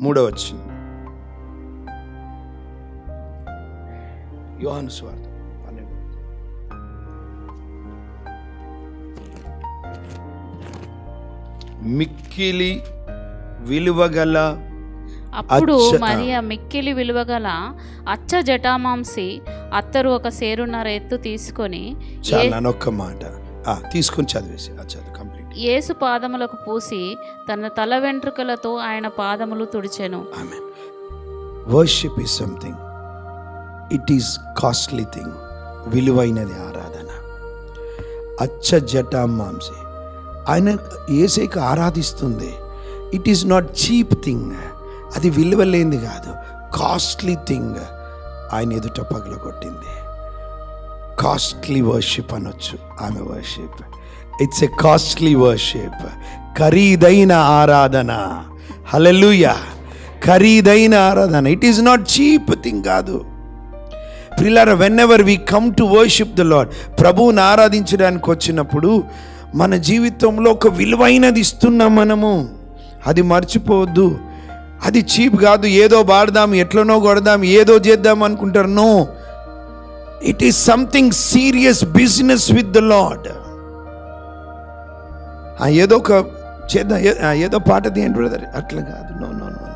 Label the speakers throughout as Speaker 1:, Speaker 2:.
Speaker 1: మూడవ వచ్చింది. యోహాను స్వార్థ. పన్నెండు మిక్కిలి విలువగల
Speaker 2: అప్పుడు మరియ మిక్కిలి విలువగల అచ్చ జటామాంసి అత్తరు ఒక సేరున్నర ఎత్తు తీసుకొని
Speaker 1: చాలా మాట. ఆ, తీసుకొని చదివేసి కంప్లీట్.
Speaker 2: యేసు పాదములకు పూసి తన తల వెంట్రుకలతో ఆయన పాదములు తుడిచెను.
Speaker 1: ఆమె worship is something it is costly thing విలువైనది ఆరాధన. అచ్చ జటా మాంసి. ఆయన ఏసైకి ఆరాధిస్తుంది. It is not cheap thing అది విలువ లేనిది కాదు. కాస్ట్లీ థింగ్ ఆయన ఎదుట పగలగొట్టింది. కాస్ట్లీ వర్షిప్ అనొచ్చు. ఆమె worship it's a costly worship ఖరీదైన ఆరాధన. హలలుయ ఖరీదైన ఆరాధన. It is not cheap thing కాదు. ప్రిల్లర్ whenever we come to worship the Lord ప్రభువుని ఆరాధించడానికి వచ్చినప్పుడు మన జీవితంలో ఒక విలువైనది ఇస్తున్నాం మనము. అది మర్చిపోవద్దు. అది చీప్ కాదు. ఏదో పాడదాం ఎట్లనో కొడదాం ఏదో చేద్దాం అనుకుంటారు. No it is something serious business with the Lord ఏదో ఒక చేద్దాం ఏదో పాట తీయండి బ్రదర్ అట్లా కాదు. నో నో నో నో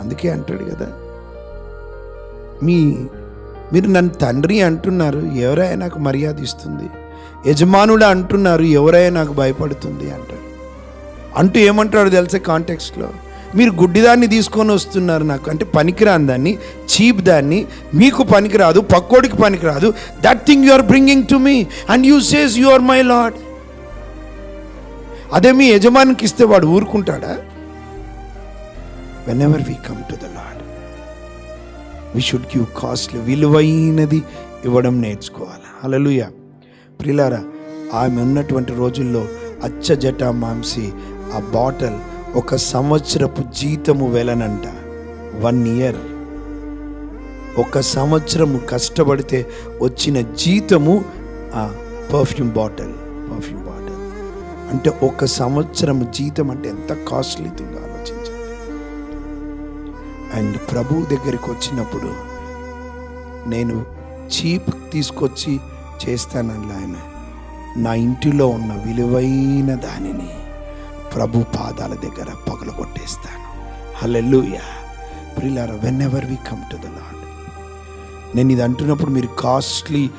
Speaker 1: అందుకే అంటాడు కదా మీ మీరు నన్ను తండ్రి అంటున్నారు ఎవరైనా నాకు మర్యాద ఇస్తుంది యజమానుడు అంటున్నారు ఎవరైనా నాకు భయపడుతుంది అంటాడు. అంటూ ఏమంటాడు తెలిసే కాంటెక్స్ట్లో మీరు గుడ్డిదాన్ని తీసుకొని వస్తున్నారు నాకు. అంటే పనికిరాని దాన్ని చీప్ దాన్ని. మీకు పనికిరాదు పక్కోడికి పనికిరాదు. That thing you are bringing to me and you says you are my Lord అదే మీ యజమానికి ఇస్తే వాడు ఊరుకుంటాడా? Whenever we come to the Lord we should give costly విలువైనది ఇవ్వడం నేర్చుకోవాలి. అలలుయ ప్రిలారా ఆమె ఉన్నటువంటి రోజుల్లో అచ్చ జట మాంసి ఆ బాటిల్ ఒక సంవత్సరపు జీతము వెళ్ళనంట వన్ ఇయర్ ఒక సంవత్సరము కష్టపడితే వచ్చిన జీతము ఆ పర్ఫ్యూమ్ బాటిల్ పర్ఫ్యూమ్ బాటిల్ అంటే ఒక సంవత్సరం జీతం అంటే ఎంత కాస్ట్లీ థింగ్ ఆలోచించాలి అండ్ ప్రభు దగ్గరికి వచ్చినప్పుడు నేను చీప్ తీసుకొచ్చి చేస్తానని ఆయన నా ఇంటిలో ఉన్న విలువైన దానిని ప్రభు పాదాల దగ్గర పగలగొట్టేస్తాను hallelujah ప్రిలార whenever we come to the Lord నేను ఇది అంటున్నప్పుడు మీరు కాస్ట్లీ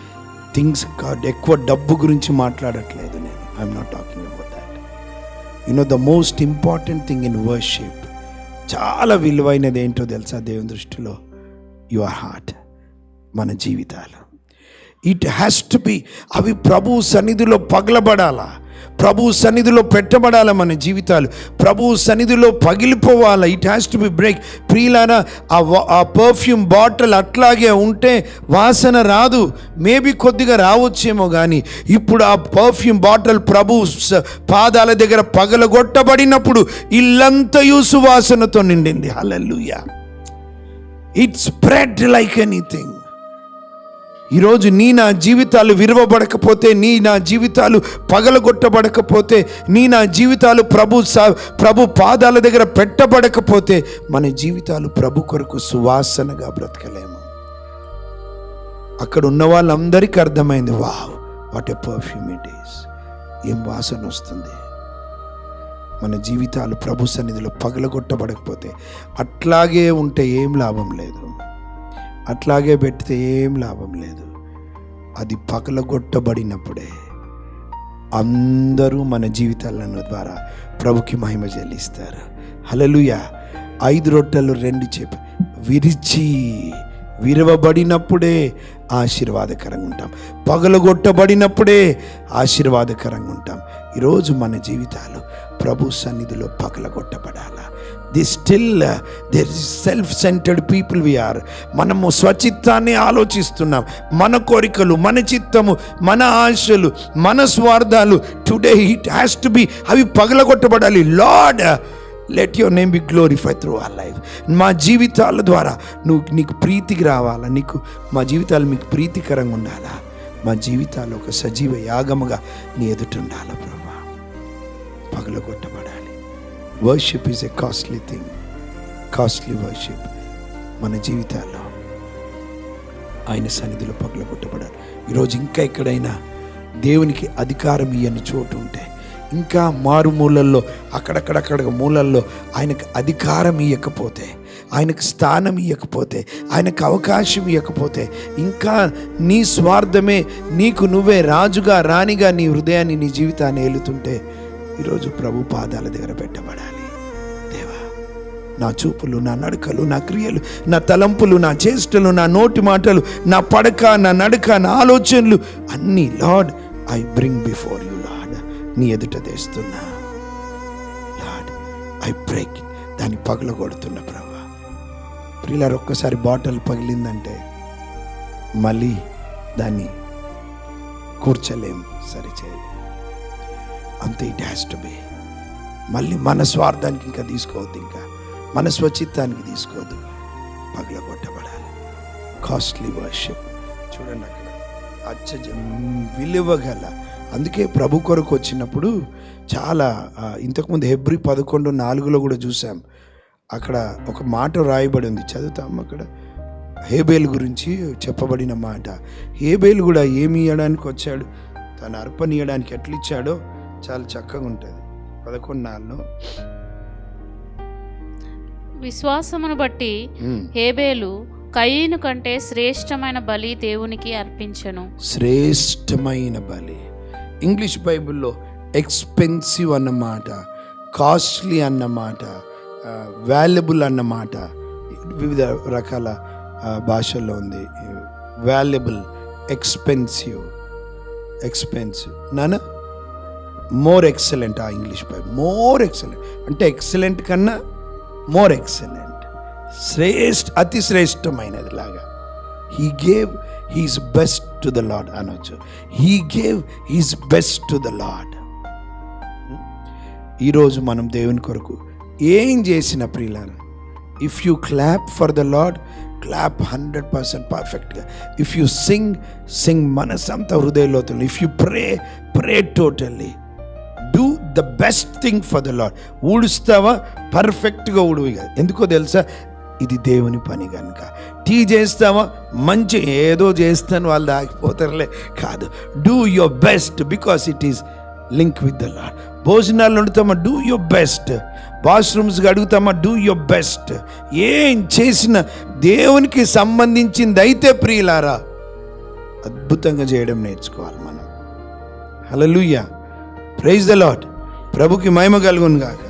Speaker 1: థింగ్స్ ఎక్కువ డబ్బు గురించి మాట్లాడట్లేదు నేను. I'm not talking about that you know the most important thing in worship చాలా విలువైనది ఏంటో తెలుసా? దేవుని దృష్టిలో యువర్ హార్ట్ మన జీవితాలు. ఇట్ హ్యాస్ టు బి అవి ప్రభు సన్నిధిలో పగలబడాలా? ప్రభు సన్నిధిలో పెట్టబడాల మన జీవితాలు. ప్రభు సన్నిధిలో పగిలిపోవాలి? It has to be break ప్రియులారా ఆ పర్ఫ్యూమ్ బాటిల్ అట్లాగే ఉంటే వాసన రాదు. మేబీ కొద్దిగా రావచ్చేమో కానీ ఇప్పుడు ఆ పర్ఫ్యూమ్ బాటిల్ ప్రభు స- పాదాల దగ్గర పగలగొట్టబడినప్పుడు ఇల్లంతయు సువాసనతో నిండింది. Hallelujah it spread like anything ఈరోజు నీ నా జీవితాలు విరవబడకపోతే నీ నా జీవితాలు పగలగొట్టబడకపోతే నీ నా జీవితాలు ప్రభు ప్రభు పాదాల దగ్గర పెట్టబడకపోతే మన జీవితాలు ప్రభు కొరకు సువాసనగా బ్రతకలేము. అక్కడ ఉన్న వాళ్ళందరికీ అర్థమైంది wow what a perfume it is. ఏం వాసన వస్తుంది. మన జీవితాలు ప్రభు సన్నిధిలో పగలగొట్టబడకపోతే అట్లాగే ఉంటే ఏం లాభం లేదు. అట్లాగే పెడితే ఏం లాభం లేదు. అది పగలగొట్టబడినప్పుడే అందరూ మన జీవితాలను ద్వారా ప్రభుకి మహిమ చెల్లిస్తారు. హలలుయ ఐదు రొట్టెలు రెండు చెప్పి విరిచి విరవబడినప్పుడే ఆశీర్వాదకరంగా ఉంటాం. పగలగొట్టబడినప్పుడే ఆశీర్వాదకరంగా ఉంటాం. ఈరోజు మన జీవితాలు ప్రభు సన్నిధిలో పగలగొట్టబడాలా? The still there self centred people we are మనము స్వచిత్తాన్ని ఆలోచిస్తున్నాం. మన కోరికలు మన చిత్తము మన ఆశలు మన స్వార్థాలు. Today it has to be అవి పగలగొట్టబడాలి. Lord let your name be glorify through our life మా జీవితాల ద్వారా నువ్వు నీకు ప్రీతికి రావాలా? నీకు మా జీవితాలు మీకు ప్రీతికరంగా ఉండాలా? మా జీవితాలు ఒక సజీవ యాగముగా నీ ఎదుట ఉండాలా ప్రభా? పగలగొట్టబడాలి. Worship is a costly thing costly worship మన జీవితాల్లో ఆయన సన్నిధిలో పగలగొట్టబడాలి. ఈరోజు ఇంకా ఎక్కడైనా దేవునికి అధికారం ఇయ్యని చోటు ఉంటే ఇంకా మారుమూలల్లో అక్కడక్కడక్కడ మూలల్లో ఆయనకు అధికారం ఇవ్వకపోతే ఆయనకు స్థానం ఇవ్వకపోతే ఆయనకు అవకాశం ఇవ్వకపోతే ఇంకా నీ స్వార్థమే నీకు నువ్వే రాజుగా రాణిగా నీ హృదయాన్ని నీ జీవితాన్ని ఏలుతుంటే ఈరోజు ప్రభు పాదాల దగ్గర పెట్టబడాలి. దేవా నా చూపులు నా నడకలు నా క్రియలు నా తలంపులు నా చేష్టలు నా నోటి మాటలు నా పడక నా నడక నా ఆలోచనలు అన్నీ Lord I bring before you Lord. నీ ఎదుట తెస్తున్నా లార్డ్ ఐ బ్రేక్ దాన్ని పగలగొడుతున్న ప్రభా. ప్రియులారు ఒక్కసారి బాటిల్ పగిలిందంటే మళ్ళీ దాన్ని కూర్చలేం సరిచేయలేం. అంతే ఇట్ హ్యాస్ టు బి మళ్ళీ మన స్వార్థానికి ఇంకా తీసుకోవద్దు ఇంకా. మన స్వచిత్తానికి తీసుకోవద్దు. పగలగొట్టబడాలి. కాస్ట్లీ వర్షిప్ చూడండి అక్కడ. అచ్చజం విలువగల. అందుకే ప్రభు కొరకు వచ్చినప్పుడు చాలా ఇంతకుముందు హెబ్రి పదకొండు నాలుగులో కూడా చూసాం. అక్కడ ఒక మాట రాయబడి ఉంది. చదువుతాం అక్కడ? హేబేల్ గురించి చెప్పబడిన మాట. హేబేల్ కూడా ఏమి ఇవ్వడానికి వచ్చాడు? తన అర్పణ ఇవ్వడానికి ఎట్లా ఇచ్చాడో చాలా చక్కగా ఉంటుంది. పదకొండు నాలుగులో
Speaker 2: విశ్వాసమును బట్టి. హేబేలు కయ్యను కంటే శ్రేష్టమైన బలి దేవునికి అర్పించెను.
Speaker 1: శ్రేష్టమైన బలి. ఇంగ్లీష్ బైబిల్లో ఎక్స్పెన్సివ్ అన్నమాట కాస్ట్లీ అన్నమాట వాల్యుబుల్ అన్నమాట వివిధ రకాల భాషల్లో ఉంది. Valuable expensive expensive. నానా? మోర్ ఎక్సలెంట్ ఆ ఇంగ్లీష్ బైబిల్ మోర్ ఎక్సలెంట్ అంటే ఎక్సలెంట్ కన్నా మోర్ ఎక్సలెంట్ శ్రేష్ఠ అతి శ్రేష్టమైనది లాగా. He gave his best to the Lord అనొచ్చు. He gave his best to the Lord ఈరోజు మనం దేవుని కొరకు ఏం చేసిన ప్రియులారా? If you clap for the Lord clap hundred percent పర్ఫెక్ట్గా ఇఫ్ యూ సింగ్ సింగ్ మనసంతా హృదయలోతులు. If you pray pray totally the best thing for the Lord ఊడుస్తావా? పర్ఫెక్ట్గా ఊడువి కాదు. ఎందుకో తెలుసా? ఇది దేవుని పని కనుక. టీ చేస్తావా? మంచి ఏదో చేస్తాను వాళ్ళు ఆగిపోతారులే కాదు. Do your best because it is link with the Lord భోజనాలు వండుతామా? డూ యువర్ బెస్ట్ వాష్రూమ్స్ అడుగుతామా? డూ యువర్ బెస్ట్ ఏం చేసిన దేవునికి సంబంధించింది అయితే ప్రియులారా అద్భుతంగా చేయడం నేర్చుకోవాలి మనం. హలలుయ్యా ప్రైజ్ ద లాడ్ ప్రభుకి మహిమ కలుగునుగాక.